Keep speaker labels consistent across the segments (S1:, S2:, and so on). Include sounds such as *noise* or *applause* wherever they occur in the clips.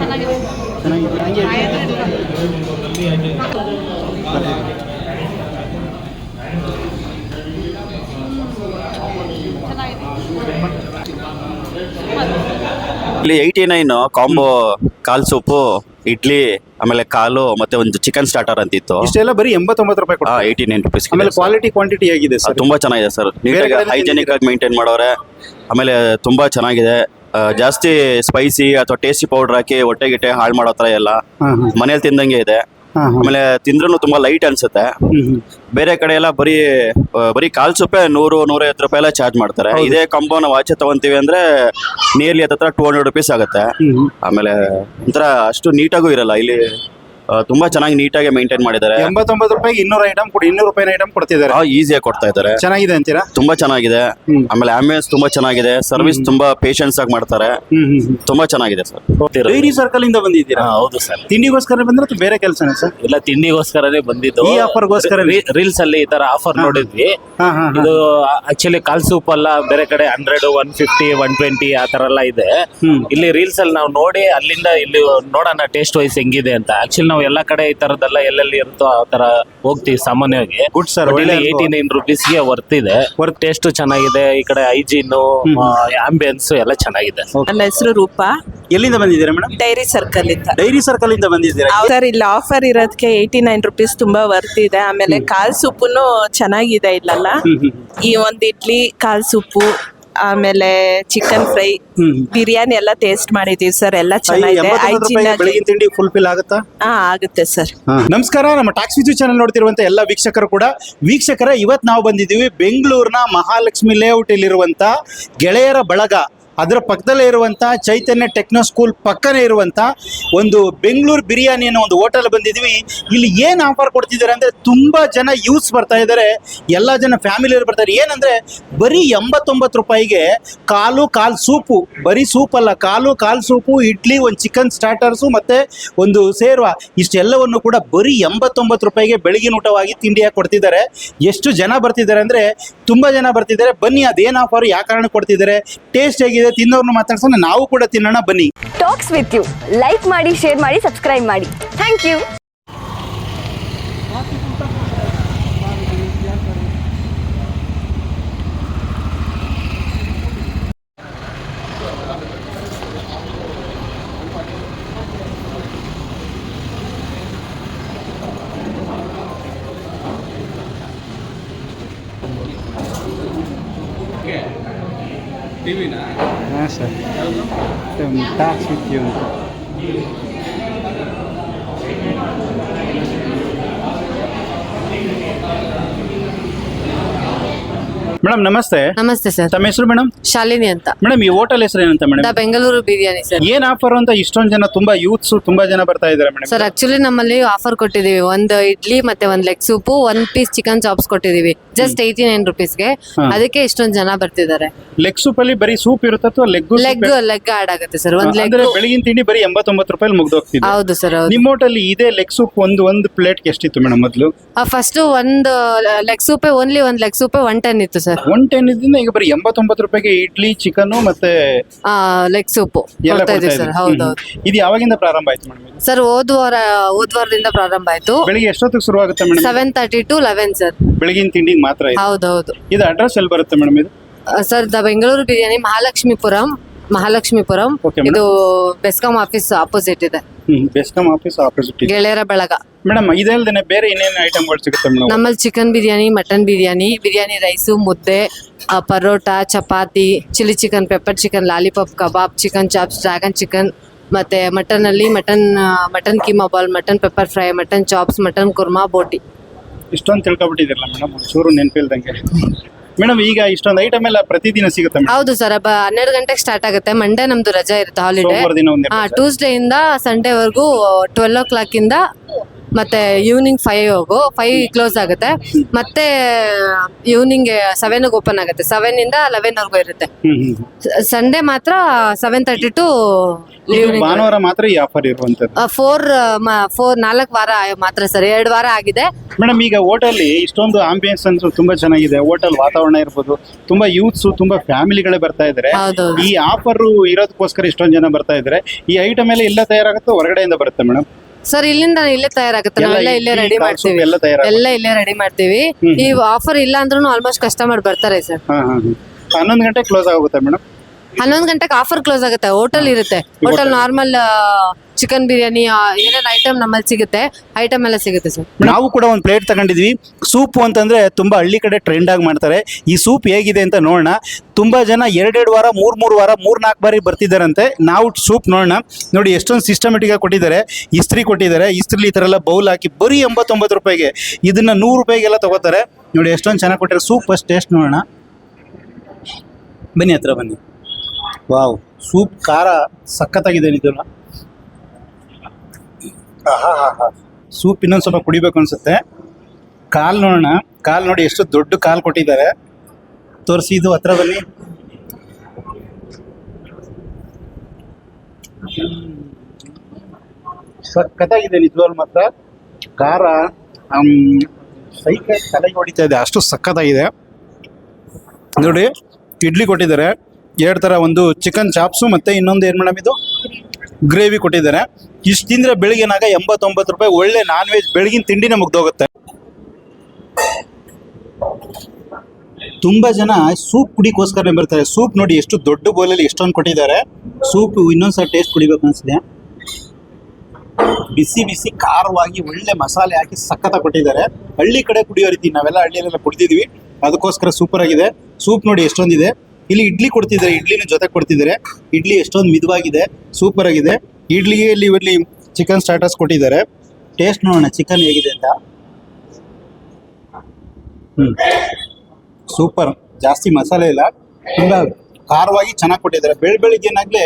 S1: ಚೆನ್ನಾಗಿದೆ.
S2: ಇಲ್ಲಿ eighty nine combo ಕಾಲ್ ಸೂಪು ಇಡ್ಲಿ ಆಮೇಲೆ ಕಾಲು ಮತ್ತೆ ಒಂದು ಚಿಕನ್ ಸ್ಟಾರ್ಟರ್ ಅಂತಿತ್ತು.
S1: ಇಷ್ಟೆಲ್ಲ ಬರೀ ಎಂಬತ್ತೊಂಬತ್ತು ರೂಪಾಯಿ ಕೊಡ್ತಾರೆ.
S2: ಏಯ್ಟಿ ನೈನ್ ರುಪೀಸ್
S1: ಆಮೇಲೆ ಕ್ವಾಲಿಟಿ ಕ್ವಾಂಟಿಟಿ ಆಗಿದೆ ಸರ್?
S2: ತುಂಬಾ ಚೆನ್ನಾಗಿದೆ ಸರ್. ನೀಟಾಗಿ ಹೈಜೆನಿಕ್ ಆಗಿ ಮೇಂಟೈನ್ ಮಾಡೋರೆ. ಆಮೇಲೆ ತುಂಬಾ ಚೆನ್ನಾಗಿದೆ. ಜಾಸ್ತಿ ಸ್ಪೈಸಿ ಅಥವಾ ಟೇಸ್ಟಿ ಪೌಡರ್ ಹಾಕಿ ಹೊಟ್ಟೆ ಗಿಟ್ಟೆ ಹಾಳು ಮಾಡೋ ಥರ ಎಲ್ಲ ಮನೇಲಿ ತಿಂದಂಗೆ ಇದೆ. ಆಮೇಲೆ ತಿಂದ್ರೂ ತುಂಬಾ ಲೈಟ್ ಅನ್ಸುತ್ತೆ. ಬೇರೆ ಕಡೆ ಎಲ್ಲ ಬರೀ ಬರೀ ಕಾಲ್ ಸೊಪ್ಪೆ ನೂರು ನೂರೈವತ್ತು ರೂಪಾಯಿ ಎಲ್ಲ ಚಾರ್ಜ್ ಮಾಡ್ತಾರೆ. ಇದೇ ಕಂಬೋ ನಾವು ಆಚೆ ತಗೊಂತೀವಿ ಅಂದ್ರೆ ನಿಯರ್ಲಿ ಹತ್ರ ಟೂ ಹಂಡ್ರೆಡ್ ರುಪೀಸ್ ಆಗುತ್ತೆ. ಆಮೇಲೆ ಒಂಥರ ಅಷ್ಟು ನೀಟಾಗೂ ಇರಲ್ಲ. ಇಲ್ಲಿ ತುಂಬಾ ಚೆನ್ನಾಗಿ ನೀಟಾಗಿ ಮೇಂಟೈನ್ ಮಾಡಿದ್ದಾರೆ.
S1: ಎಂಬತ್ತೊಂಬತ್ತು ರೂಪಾಯಿಗೆ ಇನ್ನೂರು ಐಟಮ್ ಕೊಡಿ ಇನ್ನೂರು ರೂಪಾಯಿ ಐಟಮ್ ಕೊಡ್ತಿದ್ದಾರೆ.
S2: ಈಸಿಯಾಗಿ ಕೊಡ್ತಾ ಇದ್ದಾರೆ.
S1: ಚೆನ್ನಾಗಿದೆ ಅಂತೀರಾ?
S2: ತುಂಬಾ ಚೆನ್ನಾಗಿದೆ. ಆಮೇಲೆ ಆಂಬುಲೆನ್ಸ್ ತುಂಬಾ ಚೆನ್ನಾಗಿದೆ. ಸರ್ವಿಸ್ ತುಂಬಾ ಪೇಷನ್ಸ್ ಆಗಿ ಮಾಡ್ತಾರೆ. ತುಂಬಾ ಚೆನ್ನಾಗಿದೆ ಸರ್
S1: ಡೈರಿ ಸರ್ಕಲ್ ಇಂದ ಬಂದಿದ್ದೀರಾ?
S3: ಹೌದು ಸರ್
S1: ತಿಂಡಿಗೋಸ್ಕರ ಬಂದ್ರೆ ಅಥವಾ ಬೇರೆ ಕೆಲಸನೇ ಸರ್
S3: ಇಲ್ಲ ತಿಂಡಿಗೋಸ್ಕರನೇ ಬಂದಿದ್ದು.
S1: ಈ ಆಫರ್ ಗೋಸ್ಕರ
S3: ರೀಲ್ಸ್ ಅಲ್ಲಿ ಈ ತರ ಆಫರ್ ನೋಡಿದ್ವಿ. ಇದು ಆಕ್ಚುಲಿ ಕಾಲ್ ಸೂಪ್ ಅಲ್ಲ ಬೇರೆ ಕಡೆ hundred one fifty one twenty ಆ ತರ ಎಲ್ಲ ಇದೆ. ಇಲ್ಲಿ ರೀಲ್ಸ್ ಅಲ್ಲಿ ನಾವು ನೋಡಿ ಅಲ್ಲಿಂದ ಇಲ್ಲಿ ನೋಡೋಣ ಟೇಸ್ಟ್ ವೈಸ್ ಹೆಂಗಿದೆ ಅಂತ. ಆಕ್ಚುಲಿ ನಾವು ಎಲ್ಲಾ ಕಡೆ ಈ ತರದೆಲ್ಲ ಎಲ್ಲೆಲ್ಲಿ ಇರುತ್ತೋ ಆ ತರ ಹೋಗ್ತೀವಿ ಸಾಮಾನ್ಯವಾಗಿ.
S1: ಗುಡ್ ಸರ್ ಒಳ್ಳೆ.
S3: ಏಯ್ಟಿ ನೈನ್ ರುಪೀಸ್ಗೆ ವರ್ತ್ ಇದೆ. ವರ್ಕ್ ಟೇಸ್ಟ್ ಚೆನ್ನಾಗಿದೆ ಈ ಕಡೆ ಹೈಜೀನ್ ಆಂಬಿಯನ್ಸ್ ಎಲ್ಲ ಚೆನ್ನಾಗಿದೆ.
S4: ನನ್ನ ಹೆಸರು ರೂಪಾ.
S1: ಎಲ್ಲಿಂದ ಬಂದಿದ್ದೀರಾ ಮೇಡಮ್
S4: ಡೈರಿ ಸರ್ಕಲ್ ಇಂದ.
S1: ಡೈರಿ ಸರ್ಕಲ್ ಇಂದ ಬಂದಿದ್ದೀರಾ?
S4: ಸರ್ ಇಲ್ಲಿ ಆಫರ್ ಇರೋದಕ್ಕೆ ಏಯ್ಟಿ ನೈನ್ ರುಪೀಸ್ ತುಂಬಾ ವರ್ತ್ ಇದೆ. ಆಮೇಲೆ ಕಾಲ್ ಸೂಪುನು ಚೆನ್ನಾಗಿದೆ ಇಲ್ಲಲ್ಲ? ಈ ಒಂದು ಇಡ್ಲಿ ಕಾಲ್ ಸೂಪು ಆಮೇಲೆ ಚಿಕನ್ ಫ್ರೈ. ಬಿರಿಯಾನಿ ಎಲ್ಲ ಟೇಸ್ಟ್ ಮಾಡಿದೀವಿ ಸರ್ ಎಲ್ಲ ಚೆನ್ನಾಗಿದೆ. ಹೈಜೀನ್ ಆಗಿ
S1: ಬೆಳಗಿನ ತಿಂಡಿ ಫುಲ್ಫಿಲ್ ಆಗುತ್ತಾ?
S4: ಹಾ ಆಗುತ್ತೆ ಸರ್
S1: ನಮಸ್ಕಾರ. ನಮ್ಮ ಟಾಕ್ಸ್ ವಿಜು ಚಾನಲ್ ನೋಡ್ತಿರುವಂತ ಎಲ್ಲ ವೀಕ್ಷಕರು ಕೂಡ. ವೀಕ್ಷಕರ ಇವತ್ತು ನಾವು ಬಂದಿದ್ದೀವಿ ಬೆಂಗಳೂರಿನ ಮಹಾಲಕ್ಷ್ಮಿ ಲೇಔಟ್ ಇರುವಂತ ಗೆಳೆಯರ ಬಳಗ. ಅದರ ಪಕ್ಕದಲ್ಲೇ ಇರುವಂತ ಚೈತನ್ಯ ಟೆಕ್ನೋ ಸ್ಕೂಲ್ ಪಕ್ಕನೇ ಇರುವಂತ ಒಂದು ಬೆಂಗಳೂರು ಬಿರಿಯಾನಿ ಅನ್ನೋ ಒಂದು ಹೋಟೆಲ್ ಬಂದಿದ್ವಿ. ಇಲ್ಲಿ ಏನು ಆಫರ್ ಕೊಡ್ತಿದ್ದಾರೆ ಅಂದ್ರೆ ತುಂಬಾ ಜನ ಯೂಸ್ ಬರ್ತಾ ಇದ್ದಾರೆ. ಎಲ್ಲ ಜನ ಫ್ಯಾಮಿಲಿಯವರು ಬರ್ತಾರೆ ಏನಂದ್ರೆ ಬರೀ ಎಂಬತ್ತೊಂಬತ್ತು ರೂಪಾಯಿಗೆ ಕಾಲು ಕಾಲು ಸೂಪು, ಬರೀ ಸೂಪ್ ಅಲ್ಲ, ಕಾಲು ಕಾಲು ಸೂಪು, ಇಡ್ಲಿ, ಒಂದು ಚಿಕನ್ ಸ್ಟಾರ್ಟರ್ಸು ಮತ್ತೆ ಒಂದು ಸೇರ್ವ ಇಷ್ಟೆಲ್ಲವನ್ನು ಕೂಡ ಬರೀ ಎಂಬತ್ತೊಂಬತ್ತು ರೂಪಾಯಿಗೆ ಬೆಳಗಿನ ಊಟವಾಗಿ ತಿಂಡಿಯಾಗಿ ಕೊಡ್ತಿದ್ದಾರೆ. ಎಷ್ಟು ಜನ ಬರ್ತಿದ್ದಾರೆ ಅಂದ್ರೆ ತುಂಬಾ ಜನ ಬರ್ತಿದ್ದಾರೆ. ಬನ್ನಿ, ಅದೇನು ಆಫರ್ ಯಾವ ಕೊಡ್ತಿದ್ದಾರೆ? ಟೇಸ್ಟ್ ಹೇಗಿದೆ? ತಿನ್ನೋರ್ನ ಮಾತಾಡ್ಸೋಣ ನಾವು ಕೂಡ ತಿನ್ನೋಣ ಬನ್ನಿ.
S5: ಟಾಕ್ಸ್ ವಿತ್ ಯು ಲೈಕ್ ಮಾಡಿ ಶೇರ್ ಮಾಡಿ ಸಬ್ಸ್ಕ್ರೈಬ್ ಮಾಡಿ. ಥ್ಯಾಂಕ್ ಯು
S1: ಹಾಂ ಸರ್ ಟಾಕ್ಸ್ ವಿತ್ ಮೇಡಮ್ ನಮಸ್ತೆ.
S6: ನಮಸ್ತೆ ಸರ್.
S1: ತಮ್ಮ ಹೆಸರು ಮೇಡಮ್?
S6: ಶಾಲಿನಿ ಅಂತ.
S1: ಮೇಡಮ್ ಈ ಹೋಟೆಲ್ ಹೆಸರು ಏನಂತ
S6: the
S1: madam
S6: Bengaluru biryani sir.
S1: ಏನ್ ಆಫರ್ ಅಂತ ಇಷ್ಟೊಂದು ಜನ ತುಂಬಾ ಯೂತ್ಸ್ ತುಂಬಾ ಜನ ಬರ್ತಾ ಇದ್ದಾರೆ ಮೇಡಮ್
S6: ಸರ್ ಆಕ್ಚುಲಿ ನಮ್ಮಲ್ಲಿ ಆಫರ್ ಕೊಟ್ಟಿದೀವಿ ಒಂದು ಇಡ್ಲಿ ಮತ್ತೆ ಒಂದ್ ಲೆಗ್ ಸೂಪ್ ಒಂದ್ ಪೀಸ್ ಚಿಕನ್ ಚಾಪ್ಸ್ ಕೊಟ್ಟಿದೀವಿ ಜಸ್ಟ್ ಏಯ್ಟಿ ನೈನ್ ರುಪೀಸ್ಗೆ. ಅದಕ್ಕೆ ಇಷ್ಟೊಂದ್ ಜನ ಬರ್ತಿದ್ದಾರೆ.
S1: ಲೆಗ್ ಸೂಪ್ ಅಲ್ಲಿ ಬರೀ ಸೂಪ್ ಇರುತ್ತೆ ಅಥವಾ ಲೆಗ್
S6: ಲೆಗ್ ಲೆಗ್ ಆಡ್ ಆಗುತ್ತೆ ಸರ್. ಒಂದ್ ಲೆಗ್
S1: ಬೆಳಗಿನ ತಿಂಡಿ ಬರೀ ಎಂಬತ್ತೊಂಬತ್ತು ರೂಪಾಯಿ ಮುಗ್ದೋಗ್ತಿದೆ.
S6: ಹೌದು ಸರ್ ಹೌದು.
S1: ನಿಮ್ಮ ಹೋಟೆಲ್ ಇದೇ ಲೆಗ್ ಸೂಪ್ ಒಂದು ಒಂದು ಪ್ಲೇಟ್ ಎಷ್ಟಿತ್ತು ಮೇಡಮ್ ಮೊದಲು?
S6: ಫಸ್ಟ್ ಒಂದು ಲೆಗ್ ಸೂಪೇ ಓನ್ಲಿ ಒಂದ್ ಲೆಗ್ ಸೂಪೇ ಒನ್ ಟೆನ್ ಇತ್ತು ಸರ್.
S1: ಒನ್ ಟೆನ್ ಇದ್ದಿಂದ ಈಗ ಬರೀ ಎಂಬತ್ತೊಂಬತ್ತು ರೂಪಾಯಿಗೆ ಇಡ್ಲಿ ಚಿಕನ್ ಮತ್ತೆ
S6: ಲೆಗ್ ಸೂಪು
S1: ಎಲ್ಲ
S6: ಕೊಡ್ತಾ
S1: ಇದ್ದೀವಿ.
S6: ಸರ್. ಹೌದು.
S1: ಇದು ಯಾವಾಗಿಂದ ಪ್ರಾರಂಭ ಆಯ್ತು ಮೇಡಮ್
S6: ಸರ್ ಹೋದ ವಾರ ಹೋದ್ ವಾರದಿಂದ ಪ್ರಾರಂಭ ಆಯ್ತು.
S1: ಬೆಳಿಗ್ಗೆ ಎಷ್ಟೊತ್ತಿಗೆ ಶುರು ಆಗುತ್ತೆ madam
S6: seven thirty to eleven sir
S1: ಬೆಳಗಿನ ತಿಂಡಿಗೆ ಮಾತ್ರ ಹೌದು
S6: ಹೌದು.
S1: ಇದು ಅಡ್ರೆಸ್ ಎಲ್ಲಿ ಬರುತ್ತೆ ಮೇಡಮ್ ಇದು?
S6: Sir the Bengaluru biryani Mahalakshmipuram Mahalakshmipuram.
S1: Okay, madam.
S6: ಇದು ಬೆಸ್ಕಾಂ ಆಫೀಸ್ ಆಪೋಸಿಟ್ ಇದೆ.
S1: ಆಫೀಸ್ ಆಪೋಸಿಟ್
S6: ಗೆಳೆಯರ ಬಳಗ.
S1: ಮೇಡಮ್ ಇದಲ್ದೇನೆ ಬೇರೆ ಇನ್ನೇನು ಐಟಮ್ಗಳು ಸಿಗುತ್ತೆ ಮೇಡಮ್?
S6: ನಮ್ಮಲ್ಲಿ chicken biryani mutton biryani biryani rice ಮುದ್ದೆ ಆ, parotta chapati chilli chicken pepper chicken lollipop kebab chicken chops dragon chicken ಮತ್ತೆ ಮಟನ್ ಅಲ್ಲಿ mutton mutton keema ball mutton pepper fry mutton chops mutton korma boti
S1: ಇಷ್ಟೊಂದು ತಿಳ್ಕೊಬಿಟ್ಟಿದ್ದೀರಲ್ಲ madam ಒಂಚೂರು ನೆನಪಿಲ್ದಂಗೆ. Madam ಈಗ ಇಷ್ಟೊಂದು item ಎಲ್ಲ ಪ್ರತಿದಿನ ಸಿಗುತ್ತೆ
S6: ಹೌದು ಸರ್ ಹನ್ನೆರಡು ಗಂಟೆಗೆ ಸ್ಟಾರ್ಟ್ ಆಗುತ್ತೆ. ಮಂಡೇ ನಮ್ದು ರಜಾ ಇರುತ್ತೆ ಹಾಲಿಡೇ
S1: ಸೋಮವಾರ ದಿನ ಒಂದೇ
S6: ಹಾ ಟ್ಯೂಸ್ಡೇ ಇಂದ ಸಂಡೇವರೆಗೂ ಟ್ವೆಲ್ ಓ ಕ್ಲಾಕ್ ಇಂದ ಮತ್ತೆ ಈವ್ನಿಂಗ್ ಫೈವ್ ಫೈವ್ ಕ್ಲೋಸ್ ಆಗುತ್ತೆ. ಮತ್ತೆ ಈವ್ನಿಂಗ್ ಸೆವೆನ್ ಓಪನ್ ಆಗುತ್ತೆ. ಸೆವೆನ್ ಇಂದ ಲೆವೆನ್ ವರ್ಗು ಇರುತ್ತೆ. ಸಂಡೇ ಮಾತ್ರ ಸೆವೆನ್ ತರ್ಟಿ ಟು
S1: ಭಾನುವಾರ ಮಾತ್ರ ಈ ಆಫರ್ ಇರುವಂತದ್ದು
S6: ಫೋರ್ ಫೋರ್ ನಾಲ್ಕು ವಾರ ಮಾತ್ರ ಸರ್. ಎರಡು ವಾರ ಆಗಿದೆ.
S1: ಮೇಡಮ್ ಈಗ ಹೋಟೆಲ್ ಇಷ್ಟೊಂದು ಆಂಬಿಯನ್ಸ್ ಅಂದ್ರೆ ತುಂಬಾ ಚೆನ್ನಾಗಿದೆ. ಹೋಟೆಲ್ ವಾತಾವರಣ ಇರ್ಬೋದು. ತುಂಬಾ ಯೂತ್ಸ್ ತುಂಬಾ ಫ್ಯಾಮಿಲಿಗಳೇ ಬರ್ತಾ ಇದ್ದಾರೆ ಈ ಆಫರ್ ಇರೋದಕ್ಕೋಸ್ಕರ ಇಷ್ಟೊಂದು ಜನ ಬರ್ತಾ ಇದ್ದಾರೆ ಈ ಐಟಮ್ ಎಲ್ಲ ಎಲ್ಲ ತಯಾರಾಗುತ್ತೆ ಹೊರಗಡೆಯಿಂದ ಬರುತ್ತೆ ಮೇಡಮ್?
S6: ಸರ್ ಇಲ್ಲಿಂದ ಇಲ್ಲೇ ತಯಾರಾಗುತ್ತೆ. ನಾವೆಲ್ಲ ಇಲ್ಲೇ ರೆಡಿ ಮಾಡ್ತೀವಿ.
S1: ಎಲ್ಲ
S6: ಇಲ್ಲೇ ರೆಡಿ ಮಾಡ್ತೀವಿ. ಈ ಆಫರ್ ಇಲ್ಲ ಅಂದ್ರೂ ಆಲ್ಮೋಸ್ಟ್ ಕಸ್ಟಮರ್ ಬರ್ತಾರೆ ಸರ್.
S1: ಹನ್ನೊಂದು ಗಂಟೆ ಕ್ಲೋಸ್ ಆಗುತ್ತೆ ಮೇಡಮ್
S6: ಹನ್ನೊಂದು ಗಂಟೆಗೆ ಆಫರ್ ಕ್ಲೋಸ್ ಆಗುತ್ತೆ. ಹೋಟೆಲ್ ಇರುತ್ತೆ. ಹೋಟೆಲ್ ನಾರ್ಮಲ್ ಚಿಕನ್ ಬಿರಿಯಾನಿ ಏನೇನು ಐಟಮ್ ನಮ್ಮಲ್ಲಿ ಸಿಗುತ್ತೆ ಐಟಮ್ ಎಲ್ಲ ಸಿಗುತ್ತೆ ಸರ್
S1: ನಾವು ಕೂಡ ಒಂದು ಪ್ಲೇಟ್ ತಗೊಂಡಿದ್ವಿ. ಸೂಪ್ ಅಂತಂದ್ರೆ ತುಂಬಾ ಹಳ್ಳಿ ಕಡೆ ಟ್ರೆಂಡ್ ಆಗಿ ಮಾಡ್ತಾರೆ. ಈ ಸೂಪ್ ಹೇಗಿದೆ ಅಂತ ನೋಡೋಣ. ತುಂಬಾ ಜನ ಎರಡೆರಡು ವಾರ ಮೂರ್ ಮೂರು ವಾರ ಮೂರ್ ನಾಲ್ಕು ಬಾರಿ ಬರ್ತಿದ್ದಾರಂತೆ. ನಾವು ಸೂಪ್ ನೋಡೋಣ. ನೋಡಿ ಎಷ್ಟೊಂದು ಸಿಸ್ಟಮೆಟಿಕ್ ಆಗಿ ಕೊಟ್ಟಿದ್ದಾರೆ. ಇಸ್ತ್ರಿ ಕೊಟ್ಟಿದ್ದಾರೆ. ಇಸ್ತ್ರಿಲಿ ಈ ಥರ ಎಲ್ಲ ಬೌಲ್ ಹಾಕಿ ಬರೀ ಎಂಬತ್ತೊಂಬತ್ತು ರೂಪಾಯಿಗೆ. ಇದನ್ನ ನೂರು ರೂಪಾಯಿಗೆಲ್ಲ ತಗೋತಾರೆ. ನೋಡಿ ಎಷ್ಟೊಂದು ಚೆನ್ನಾಗಿ ಕೊಟ್ಟಿದ್ದಾರೆ. ಸೂಪ್ ಫಸ್ಟ್ ಟೇಸ್ಟ್ ನೋಡೋಣ. ಬನ್ನಿ ಹತ್ರ ಬನ್ನಿ. ವಾವ್, ಸೂಪ್, ಖಾರ ಸಖತ್ತಾಗಿದೆ ಇದನ್ನ ಸೂಪ್ ಇನ್ನೊಂದು ಸ್ವಲ್ಪ ಕುಡಿಬೇಕು ಅನ್ಸುತ್ತೆ. ಕಾಲ್ ನೋಡೋಣ. ಕಾಲ್ ನೋಡಿ ಎಷ್ಟು ದೊಡ್ಡ ಕಾಲ್ ಕೊಟ್ಟಿದ್ದಾರೆ. ತೋರಿಸಿ ಇದು ಹತ್ರ ಬನ್ನಿ ಸಖತ್ತಾಗಿದೆ ನಿಜವಾಗ್ಲು ಮಾತ್ರ. ಖಾರ ಸೈಕಲ್ ತಲೆಗೆ ಹೊಡಿತಾ ಇದೆ. ಅಷ್ಟು ಸಖತ್ತಾಗಿದೆ. ನೋಡಿ, ಇಡ್ಲಿ ಕೊಟ್ಟಿದ್ದಾರೆ. ಎರಡು ಥರ ಒಂದು ಚಿಕನ್ ಚಾಪ್ಸು ಮತ್ತು ಇನ್ನೊಂದು ಏನು ಮೇಡಮ್ ಇದು? ಗ್ರೇವಿ ಕೊಟ್ಟಿದ್ದಾರೆ. ಇಷ್ಟು ತಿಂದರೆ ಬೆಳಗ್ಗೆನಾಗ ಎಂಬತ್ತೊಂಬತ್ತು ರೂಪಾಯಿ ಒಳ್ಳೆ ನಾನ್ ವೆಜ್ ಬೆಳಗಿನ ತಿಂಡಿನೇ ಮುಗ್ದೋಗುತ್ತೆ. ತುಂಬ ಜನ ಸೂಪ್ ಕುಡಿಕೋಸ್ಕರನೇ ಬರ್ತಾರೆ. ಸೂಪ್ ನೋಡಿ ಎಷ್ಟು ದೊಡ್ಡ ಬೋಲಲ್ಲಿ ಎಷ್ಟೊಂದು ಕೊಟ್ಟಿದ್ದಾರೆ. ಸೂಪ್ ಇನ್ನೊಂದ್ಸಲ ಟೇಸ್ಟ್ ಕುಡಿಬೇಕು ಅನಿಸಿದೆ ಬಿಸಿ ಬಿಸಿ ಖಾರವಾಗಿ ಒಳ್ಳೆ ಮಸಾಲೆ ಹಾಕಿ ಸಖತ್ತ ಕೊಟ್ಟಿದ್ದಾರೆ. ಹಳ್ಳಿ ಕಡೆ ಕುಡಿಯೋ ರೀತಿ ನಾವೆಲ್ಲ ಹಳ್ಳಿಯಲ್ಲೆಲ್ಲ ಕುಡಿದಿದ್ವಿ. ಅದಕ್ಕೋಸ್ಕರ ಸೂಪರ್ ಆಗಿದೆ. ಸೂಪ್ ನೋಡಿ ಎಷ್ಟೊಂದಿದೆ. ಇಲ್ಲಿ ಇಡ್ಲಿ ಕೊಡ್ತಿದ್ದಾರೆ, ಇಡ್ಲಿನ ಜೊತೆ ಕೊಡ್ತಿದ್ದಾರೆ. ಇಡ್ಲಿ ಎಷ್ಟೊಂದು ಮಿದವಾಗಿದೆ ಸೂಪರ್ ಆಗಿದೆ. ಇಡ್ಲಿಗೆ ಇಲ್ಲಿ ಚಿಕನ್ ಸ್ಟಾರ್ಟರ್ಸ್ ಕೊಟ್ಟಿದ್ದಾರೆ. ಟೇಸ್ಟ್ ನೋಡೋಣ ಚಿಕನ್ ಹೇಗಿದೆ ಅಂತ. ಹ್ಮ್. ಸೂಪರ್ ಜಾಸ್ತಿ ಮಸಾಲೆ ಇಲ್ಲ. ತುಂಬಾ ಖಾರವಾಗಿ ಚೆನ್ನಾಗಿ ಕೊಟ್ಟಿದ್ದಾರೆ. ಬೆಳ ಬೆಳಿಗ್ಗೆನಾಗಲೇ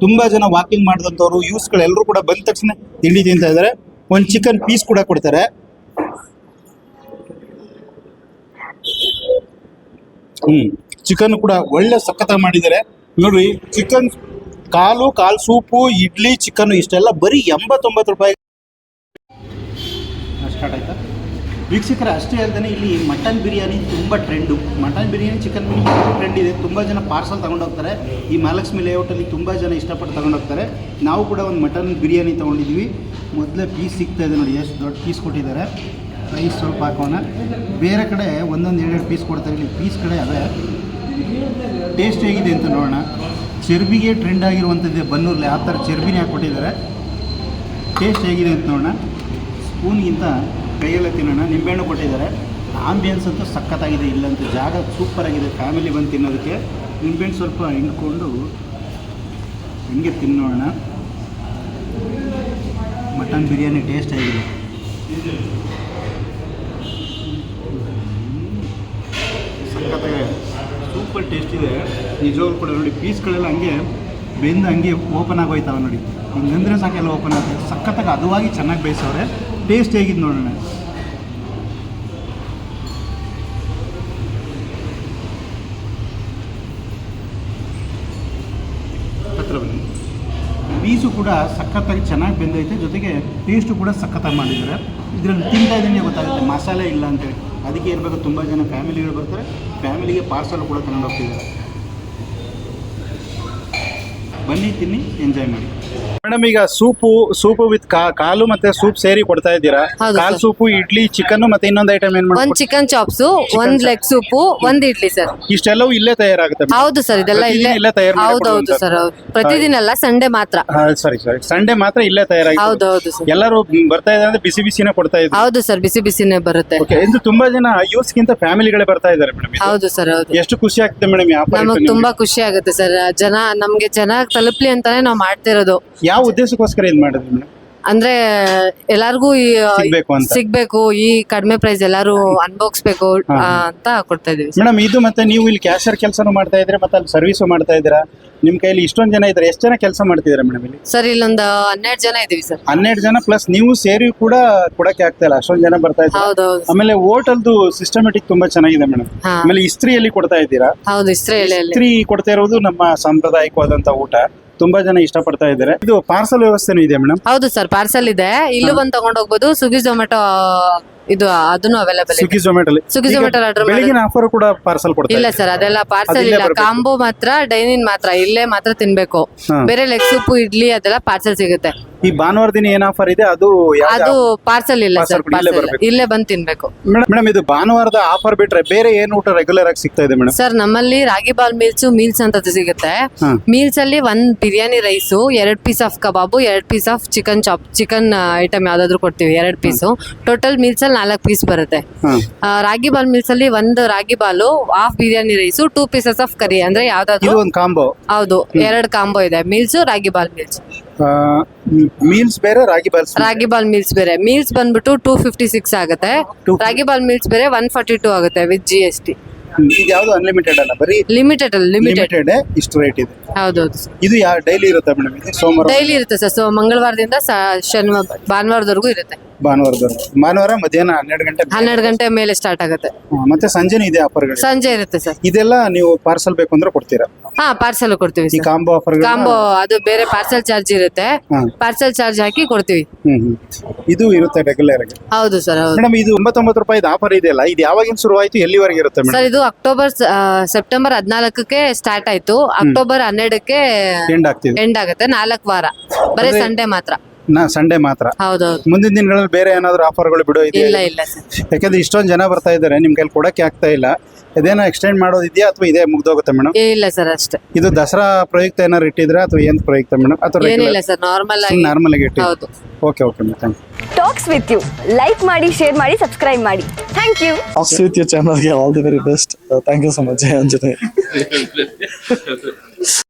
S1: ತುಂಬಾ ಜನ ವಾಕಿಂಗ್ ಮಾಡಿದಂಥವ್ರು ಯೂಸ್ಗಳು ಎಲ್ಲರೂ ಕೂಡ ಬಂದ ತಕ್ಷಣ ತಿಂಡಿ ತಿಂತ ಇದ್ದಾರೆ. ಒಂದು ಚಿಕನ್ ಪೀಸ್ ಕೂಡ ಕೊಡ್ತಾರೆ. ಹ್ಮ್. ಚಿಕನ್ ಕೂಡ ಒಳ್ಳೆ ಸಖತ್ತಾಗಿ ಮಾಡಿದ್ದಾರೆ ನೋಡಿ ಚಿಕನ್ ಕಾಲು ಕಾಲು ಸೂಪು, ಇಡ್ಲಿ ಚಿಕನ್ ಇಷ್ಟೆಲ್ಲ ಬರೀ ಎಂಬತ್ತೊಂಬತ್ತು ರೂಪಾಯಿ. ಸ್ಟಾರ್ಟ್ ಆಯ್ತಾ? ವೀಕ್ಷಕರ, ಅಷ್ಟೇ ಅಲ್ಲದೆ ಇಲ್ಲಿ ಮಟನ್ ಬಿರಿಯಾನಿ ತುಂಬ trend mutton biryani chicken biryani trend ಇದೆ. ತುಂಬ ಜನ ಪಾರ್ಸಲ್ ತೊಗೊಂಡೋಗ್ತಾರೆ ಈ ಮಹಾಲಕ್ಷ್ಮಿ ಲೇಔಟಲ್ಲಿ ತುಂಬ ಜನ ಇಷ್ಟಪಟ್ಟು ತೊಗೊಂಡೋಗ್ತಾರೆ ನಾವು ಕೂಡ ಒಂದು ಮಟನ್ ಬಿರಿಯಾನಿ ತೊಗೊಂಡಿದ್ವಿ. ಮೊದಲೇ ಪೀಸ್ ಸಿಗ್ತಾ ಇದೆ ನೋಡಿ, ಎಷ್ಟು ದೊಡ್ಡ ಪೀಸ್ ಕೊಟ್ಟಿದ್ದಾರೆ. ಪ್ರೈಸ್ ಸ್ವಲ್ಪ ಹಾಕೋಣ. ಬೇರೆ ಕಡೆ ಒಂದೊಂದು ಎರಡೆರಡು ಪೀಸ್ ಕೊಡ್ತಾರೆ. ಇಲ್ಲಿ ಪೀಸ್ ಕಡೆ ಅದೇ. ಟೇಸ್ಟ್ ಹೇಗಿದೆ ಅಂತ ನೋಡೋಣ. ಚರ್ಬಿಗೆ ಟ್ರೆಂಡ್ ಆಗಿರುವಂಥದ್ದೇ ಬನ್ನೂರಲ್ಲಿ ಆ ಥರ ಚರ್ಬಿನೇ ಹಾಕ್ಕೊಟ್ಟಿದ್ದಾರೆ ಟೇಸ್ಟ್ ಹೇಗಿದೆ ಅಂತ ನೋಡೋಣ. ಸ್ಪೂನ್ಗಿಂತ ಕೈಯೆಲ್ಲ ತಿನ್ನೋಣ. ನಿಂಬೆಹಣ್ಣು ಕೊಟ್ಟಿದ್ದಾರೆ. ಆಂಬಿಯನ್ಸ್ ಅಂತೂ ಸಖತ್ತಾಗಿದೆ. ಇಲ್ಲಂತ ಜಾಗ ಸೂಪರ್ ಆಗಿದೆ. ಫ್ಯಾಮಿಲಿ ಬಂದು ತಿನ್ನೋದಕ್ಕೆ. ನಿಂಬೆಹಣ್ಣು ಸ್ವಲ್ಪ ಹಿಂಡ್ಕೊಂಡು ಹಿಂಗೆ ತಿನ್ನೋಣ. ಮಟನ್ ಬಿರಿಯಾನಿ ಟೇಸ್ಟ್ ಆಗಿದೆ. ಸಖತ್ತಾಗಿದೆ. ಸೂಪರ್ ಟೇಸ್ಟ್ ಇದೆ. ನಿಜವಾಗ್ಲೂ ಕೂಡ ನೋಡಿ, ಪೀಸ್ಗಳೆಲ್ಲ ಹಂಗೆ ಬೆಂದು ಹಂಗೆ ಓಪನ್ ಆಗೋಯ್ತಾವೆ ನೋಡಿ. ಹಿಂಗಂದ್ರೆ ಸಾಕೆಲ್ಲ ಓಪನ್ ಆಗುತ್ತೆ ಸಖತ್ತಾಗಿ ಅದುವಾಗಿ ಚೆನ್ನಾಗಿ ಬೇಯಿಸೋರೆ ಟೇಸ್ಟ್ ಹೇಗಿದ್ದು ನೋಡೋಣ. ಹತ್ರ ಪೀಸು ಕೂಡ ಸಖತ್ತಾಗಿ ಚೆನ್ನಾಗಿ ಬೆಂದೈತೆ. ಜೊತೆಗೆ ಟೇಸ್ಟು ಕೂಡ ಸಖತ್ತಾಗಿ ಮಾಡಿದ್ದಾರೆ. ಇದರಲ್ಲಿ ತಿಂತಾ ಇದ್ದೀನಿ ಗೊತ್ತಾಗುತ್ತೆ. ಮಸಾಲೆ ಇಲ್ಲ ಅಂತೇಳಿ. ಅದಕ್ಕೆ ಇರಬೇಕು ತುಂಬ ಜನ ಫ್ಯಾಮಿಲಿಗಳು ಬರ್ತಾರೆ. ಫ್ಯಾಮಿಲಿಗೆ ಪಾರ್ಸಲ್ ಕೂಡ ತಗೊಂಡು ಹೋಗ್ತಿದ್ದಾರೆ. ಬನ್ನಿ ತಿನ್ನಿ ಎಂಜಾಯ್ ಮಾಡಿ. ಮೇಡಮ್ ಈಗ ಸೂಪು ಸೂಪು ವಿತ್ ಕಾಲು ಮತ್ತೆ ಸೂಪ್ ಸೇರಿ ಕೊಡ್ತಾ ಇದ್ದೀರಾ?
S6: ಹೌದು
S1: ಕಾಲ್
S6: sir.
S1: ಸೂಪು ಇಡ್ಲಿ ಚಿಕನ್ ಮತ್ತೆ ಇನ್ನೊಂದು ಐಟಮ್ ಏನ್
S6: ಒಂದ್
S1: ಮಾಡಿ
S6: ಚಿಕನ್ ಚಾಪ್ಸು ಒಂದ್ ಲೆಗ್ ಸೂಪು ಒಂದ್ ಇಡ್ಲಿ ಸರ್.
S1: ಇಷ್ಟೆಲ್ಲವೂ ಇಲ್ಲೇ ತಯಾರಾಗುತ್ತೆ?
S6: ಹೌದು ಸರ್ ಇದೆಲ್ಲ
S1: ಪ್ರತಿದಿನ
S6: ಇಲ್ಲೇ
S1: ಇಲ್ಲೇ ತಯಾರು
S6: ಹೌದೌದು. ಸರ್ ಹೌದು. ಪ್ರತಿದಿನ ಅಲ್ಲ ಸಂಡೇ ಮಾತ್ರ.
S1: ಸಾರಿ ಸರಿ. ಸಂಡೇ ಮಾತ್ರ ಇಲ್ಲೇ ತಯಾರಾಗಿ
S6: ಹೌದು ಹೌದು ಸರ್.
S1: ಎಲ್ಲರೂ ಬರ್ತಾ ಇದ್ದಾರೆ ಅಂದ್ರೆ ಬಿಸಿ ಬಿಸಿನೇ ಕೊಡ್ತಾ ಇದ್ದಾರೆ
S6: ಹೌದು ಸರ್ ಬಿಸಿ ಬಿಸಿನೇ ಬರುತ್ತೆ.
S1: ಓಕೆ ಇದು ತುಂಬಾ ಜನ ಯೂಸ್ ಗಿಂತ ಫ್ಯಾಮಿಲಿಗಳೇ ಬರ್ತಾ ಇದ್ದಾರೆ ಮೇಡಮ್
S6: ಹೌದು ಸರ್ ಹೌದು.
S1: ಎಷ್ಟು ಖುಷಿ ಆಗ್ತದೆ ಮೇಡಮ್
S6: ನಮಗ್? ತುಂಬಾ ಖುಷಿ ಆಗುತ್ತೆ ಸರ್. ಜನ ನಮ್ಗೆ ಜನ ತಲುಪ್ಲಿ ಅಂತಾನೆ ನಾವ್ ಮಾಡ್ತಿರೋದು.
S1: ಯಾವ ಉದ್ದೇಶಕ್ಕೋಸ್ಕರ ಇದು ಮಾಡಿದ್ರಿ ಮೇಡಮ್
S6: ಅಂದ್ರೆ ಎಲ್ಲಾರ್ಗೂ ಈ
S1: ಸಿಗ್ಬೇಕು ಅಂತ.
S6: ಸಿಗ್ಬೇಕು ಈ ಕಡಿಮೆ ಪ್ರೈಸ್ ಎಲ್ಲಾರು ಅನ್ಭೋಗಿಸ್ಬೇಕು ಅಂತ ಕೊಡ್ತಾ ಇದೀವಿ
S1: ಮೇಡಮ್ ಇದು ಮತ್ತೆ ನೀವು ಇಲ್ಲಿ ಕ್ಯಾಶರ್ ಕೆಲಸನೂ ಮಾಡ್ತಾ ಇದ್ರೆ ಮತ್ತೆ ಅಲ್ಲಿ ಸರ್ವಿಸು ಮಾಡ್ತಾ ಇದ್ದೀರಾ? ನಿಮ್ ಕೈಲಿ ಇಷ್ಟೊಂದ್ ಜನ ಇದ್ದಾರೆ ಎಷ್ಟು ಜನ ಕೆಲಸ ಮಾಡ್ತಿದ್ದಾರೆ ಮೇಡಮ್ ಇಲ್ಲಿ?
S6: ಸರ್ ಇಲ್ಲೊಂದು ಹನ್ನೆರಡು ಜನ ಇದೀವಿ ಸರ್.
S1: ಹನ್ನೆರಡು ಜನ ಪ್ಲಸ್ ನೀವು ಸೇರಿ ಕೂಡ ಕೊಡಕ್ಕೆ ಆಗ್ತಾ ಇಲ್ಲ ಅಷ್ಟೊಂದ್ ಜನ ಬರ್ತಾ ಇದ್ದಾರೆ?
S6: ಹೌದೌದು.
S1: ಆಮೇಲೆ ಹೋಟೆಲ್ದು ಸಿಸ್ಟಮೆಟಿಕ್ ತುಂಬಾ ಚೆನ್ನಾಗಿದೆ ಮೇಡಮ್
S6: ಹಾ.
S1: ಆಮೇಲೆ ಇಸ್ತ್ರಿಯಲ್ಲಿ ಕೊಡ್ತಾ ಇದ್ದೀರಾ?
S6: ಹೌದು ಇಸ್ತ್ರಿಯಲ್ಲಿ.
S1: ಇಸ್ತ್ರಿ ಕೊಡ್ತಾ ಇರೋದು ನಮ್ಮ ಸಾಂಪ್ರದಾಯಿಕವಾದಂತ ಊಟ. ತುಂಬಾ ಜನ ಇಷ್ಟಪಡ್ತಾ ಇದ್ದಾರೆ. ಇದು ಪಾರ್ಸಲ್ ವ್ಯವಸ್ಥೆನೂ ಇದೆ ಮೇಡಮ್
S6: ಹೌದು ಸರ್ ಪಾರ್ಸಲ್ ಇದೆ. ಇಲ್ಲೂ ಬಂದು ತಗೊಂಡ್ ಹೋಗ್ಬೋದು. ಸ್ವಿಗ್ಗಿ ಜೊಮ್ಯಾಟೊ ಇದು ಅದನ್ನು available
S1: Swiggy Zomato
S6: Swiggy, Zomato ಅಲ್ಲಿ order
S1: ಬೆಳಗಿನ ಆಫರ್ ಕೂಡ ಪಾರ್ಸಲ್ ಕೊಡ್ತಾರೆ
S6: ಇಲ್ಲ ಸರ್ ಅದೆಲ್ಲ ಪಾರ್ಸಲ್ ಇಲ್ಲ. ಕಾಂಬೋ ಮಾತ್ರ ಡೈನಿನ್ ಮಾತ್ರ ಇಲ್ಲೇ ಮಾತ್ರ ತಿನ್ಬೇಕು.
S1: ಹಾ.
S6: ಬೇರೆ ಲೆಗ್ ಸೂಪ್ ಇಡ್ಲಿ ಅದೆಲ್ಲ ಪಾರ್ಸಲ್ ಸಿಗುತ್ತೆ.
S1: ಈ ಭಾನುವಾರ ದಿನ ಏನ್ ಆಫರ್ ಇದೆ? ಅದು
S6: ಅದು ಪಾರ್ಸಲ್ ಇಲ್ಲ
S1: Parcel
S6: ಸರ್
S1: ಕೂಡ ಇಲ್ಲೇ
S6: ಪಾರ್ಸಲ್
S1: ಬರ್ಬೇಕು.
S6: ಇಲ್ಲೇ ಬಂದು ತಿನ್ಬೇಕು.
S1: ಮೇಡಮ್ ಇದು ಭಾನುವಾರದ ಆಫರ್ ಬಿಟ್ರೆ ಬೇರೆ ಏನ್ ಊಟ ರೆಗ್ಯುಲರ್ ಆಗಿ ಸಿಗ್ತಾ ಇದೆ ಮೇಡಮ್?
S6: ಸರ್ ನಮ್ಮಲ್ಲಿ ರಾಗಿ ಬಾಲ್ ಮೀಲ್ಸ್ ಮೀಲ್ಸ್ ಅಂತ ಸಿಗುತ್ತೆ.
S1: ಹಾ.
S6: ಮೀಲ್ಸ್ ಅಲ್ಲಿ ಒಂದ್ ಬಿರಿಯಾನಿ ರೈಸ್ ಎರಡ್ ಪೀಸ್ ಆಫ್ ಕಬಾಬು ಎರಡ್ piece of chicken chop chicken item ಯಾವ್ದಾದ್ರು ಕೊಡ್ತೀವಿ ಎರಡ್ ಪೀಸ್ ಟೋಟಲ್ ಮೀಲ್ಸ್ ಅಲ್ಲಿ ನಾಲ್ಕು ಪೀಸ್ ಬರುತ್ತೆ. ಆ, ರಾಗಿ ಬಾಲ್ ಮಿಲ್ಸ್ ಅಲ್ಲಿ ಒಂದು ragi ball half biryani rice two pieces of curry ಅಂದ್ರೆ
S1: ಇದು
S6: ಯಾವ್ದಾದ್ರು
S1: ಒಂದು ಕಾಂಬೋ
S6: ಹೌದು ಎರಡು ಕಾಂಬೋ ಇದೆ meals ragi ball meals
S1: meals ಬೇರೆ ragi balls
S6: ragi ball meals ಬೇರೆ. ಮೀಲ್ಸ್ ಬಂದ್ಬಿಟ್ಟು ಟೂ ಫಿಫ್ಟಿ ಸಿಕ್ಸ್ ಆಗುತ್ತೆ ರಾಗಿ ಬಾಲ್ ಮೀಲ್ಸ್ ಬೇರೆ ಒನ್ ಫಾರ್ಟಿ ಟೂ ಆಗುತ್ತೆ ವಿತ್ ಜಿ ಎಸ್ ಟಿ
S1: ಇದು ಯಾವ್ದು ಅನ್ಲಿಮಿಟೆಡ್ ಅಲ್ಲ? ಬರೀ
S6: ಲಿಮಿಟೆಡ್ ಅಲ್ಲ ಲಿಮಿಟೆಡ್
S1: ಲಿಮಿಟೆಡ್ ಇಷ್ಟು ರೇಟ್ ಇದೆ.
S6: ಹೌದೌದು
S1: ಇದು ಯಾವ ಡೈಲಿ ಇರುತ್ತೆ ಮೇಡಮ್ ಇದು? ಸೋಮವಾರ
S6: ಡೈಲಿ ಇರುತ್ತೆ ಸರ್. ಸೊ ಮಂಗಳವಾರದಿಂದ ಸ- ಶನಿವಾರ ಭಾನುವಾರದವರೆಗೂ ಇರುತ್ತೆ.
S1: ಭಾನುವಾರದವರೆಗೆ. ಭಾನುವಾರ ಮಧ್ಯಾಹ್ನ ಹನ್ನೆರಡು ಗಂಟೆ
S6: ಹನ್ನೆರಡು ಗಂಟೆ ಮೇಲೆ ಸ್ಟಾರ್ಟ್ ಆಗುತ್ತೆ.
S1: ಹಾ, ಮತ್ತೆ ಸಂಜೆನೂ ಇದೆ ಆಫರ್ಗಳು
S6: ಸಂಜೆ ಇರುತ್ತೆ ಸರ್.
S1: ಇದೆಲ್ಲ ನೀವು ಪಾರ್ಸಲ್ ಬೇಕು ಅಂದ್ರೆ ಕೊಡ್ತೀರಾ?
S6: ಹಾ ಪಾರ್ಸಲ್ ಕೊಡ್ತೀವಿ
S1: ಈ
S6: ಸರ್.
S1: ಕಾಂಬೋ ಆಫರ್
S6: ಕಾಂಬೋ ಅದು ಬೇರೆ ಪಾರ್ಸಲ್ ಚಾರ್ಜ್ ಇರುತ್ತೆ.
S1: ಹಾ.
S6: ಪಾರ್ಸಲ್ ಚಾರ್ಜ್ ಹಾಕಿ ಕೊಡ್ತೀವಿ.
S1: ಹ್ಮ್ ಹ್ಮ್. ಇದು ಇರುತ್ತೆ ರೆಗ್ಯುಲರ್ ಆಗಿ.
S6: ಹೌದು ಸರ್ ಹೌದು.
S1: ಮೇಡಮ್ ಇದು ಒಂಬತ್ತೊಂಬತ್ತು ರೂಪಾಯಿ ಆಫರ್ ಇದೆಯಲ್ಲ? ಇದು ಯಾವಾಗಿನ ಶುರು ಆಯ್ತು ಎಲ್ಲಿವರೆಗೆ ಇರುತ್ತೆ ಮೇಡಮ್
S6: ಸರ್ ಇದು ಅಕ್ಟೋಬರ್ ಸೆಪ್ಟೆಂಬರ್ ಹದಿನಾಲ್ಕಕ್ಕೆ ಸ್ಟಾರ್ಟ್ ಆಯ್ತು. ಅಕ್ಟೋಬರ್ ಹನ್ನೆರಡಕ್ಕೆ
S1: ಎಂಡ್ ಆಗ್ತಿದೆ.
S6: ಎಂಡ್ ಆಗುತ್ತೆ. ನಾಲ್ಕು ವಾರ. ಬರೀ ಸಂಡೇ ಮಾತ್ರ.
S1: ನಾ ಸಂಡೇ ಮಾತ್ರ.
S6: ಹೌದೌದು.
S1: ಮುಂದಿನ ದಿನಗಳಲ್ಲಿ ಬೇರೆ ಏನಾದ್ರು ಆಫರ್ಗಳು ಬಿಡೋ ಇದೆಯಾ?
S6: ಇಲ್ಲ ಇಲ್ಲ ಸರ್.
S1: ಯಾಕಂದ್ರೆ ಇಷ್ಟೊಂದು ಜನ ಬರ್ತಾ ಇದ್ದಾರೆ ನಿಮ್ಮ ಕೈಲಿ ಕೊಡಕ್ಕೆ ಆಗ್ತಾ ಇಲ್ಲ. ಇದೇನೋ ಎಕ್ಸ್ಟೆಂಡ್ ಮಾಡೋದಿದೆಯಾ ಅಥವಾ ಇದೇ ಮುಗ್ದೋಗುತ್ತೆ ಮೇಡಮ್
S6: ಇಲ್ಲ ಸರ್ ಅಷ್ಟೇ.
S1: ಇದು ದಸರಾ ಪ್ರಯುಕ್ತ ಏನಾದ್ರು ಇಟ್ಟಿದ್ರೆ ಅಥವಾ ಏನ್ ಪ್ರಯುಕ್ತ ಮೇಡಮ್ ಅಥವಾ
S6: ಏನಿಲ್ಲ ಸರ್ ನಾರ್ಮಲ್ ಆಗಿ
S1: ನಾರ್ಮಲ್ ಆಗಿ
S6: ಹೌದು.
S1: Okay okay madam thank you
S5: talks with you like ಮಾಡಿ ಶೇರ್ ಮಾಡಿ ಸಬ್ಸ್ಕ್ರೈಬ್ ಮಾಡಿ. Thank you
S7: Talks with your channel. Yeah, all the very best. Uh, thank you so much, Jay Anjane. *laughs*